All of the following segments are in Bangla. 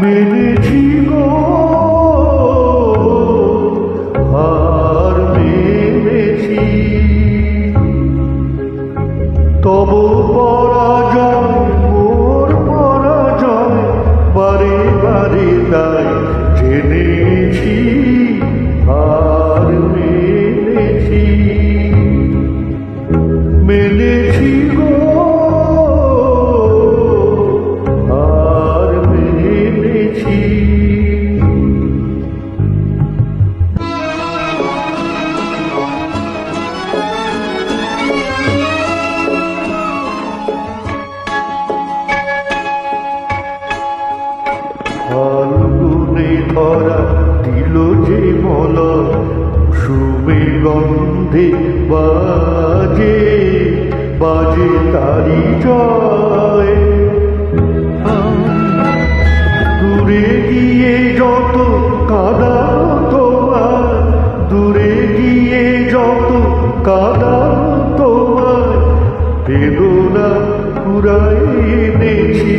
মেনেছি। গো তব পরাজয় ধরা দিল যে মল সুমে গন্ধে বাজে বাজে তারি জয়। দূরে গিয়ে যত কাদা তোমার, দূরে গিয়ে যত কাদা তোমার, বেদনা পুরাই এনেছি।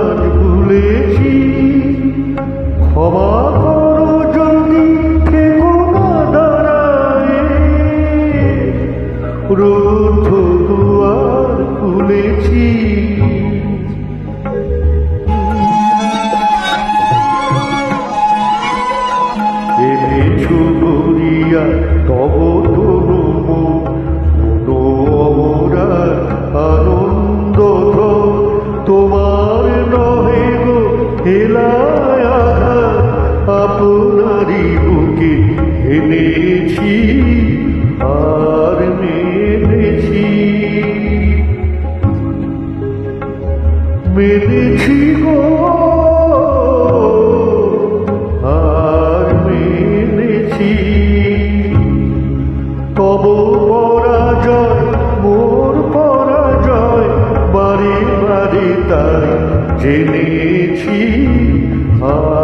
খুলেছি এনেছো গড়িয়া তব মনো অমরার আনন্দ তোমার নহে গো হেলায় এনেছি মেনেছি গো। আর মেনেছি। তব পরাজয় মোর পরাজয় বাড়ি বাড়ি তাই জেনেছি। আর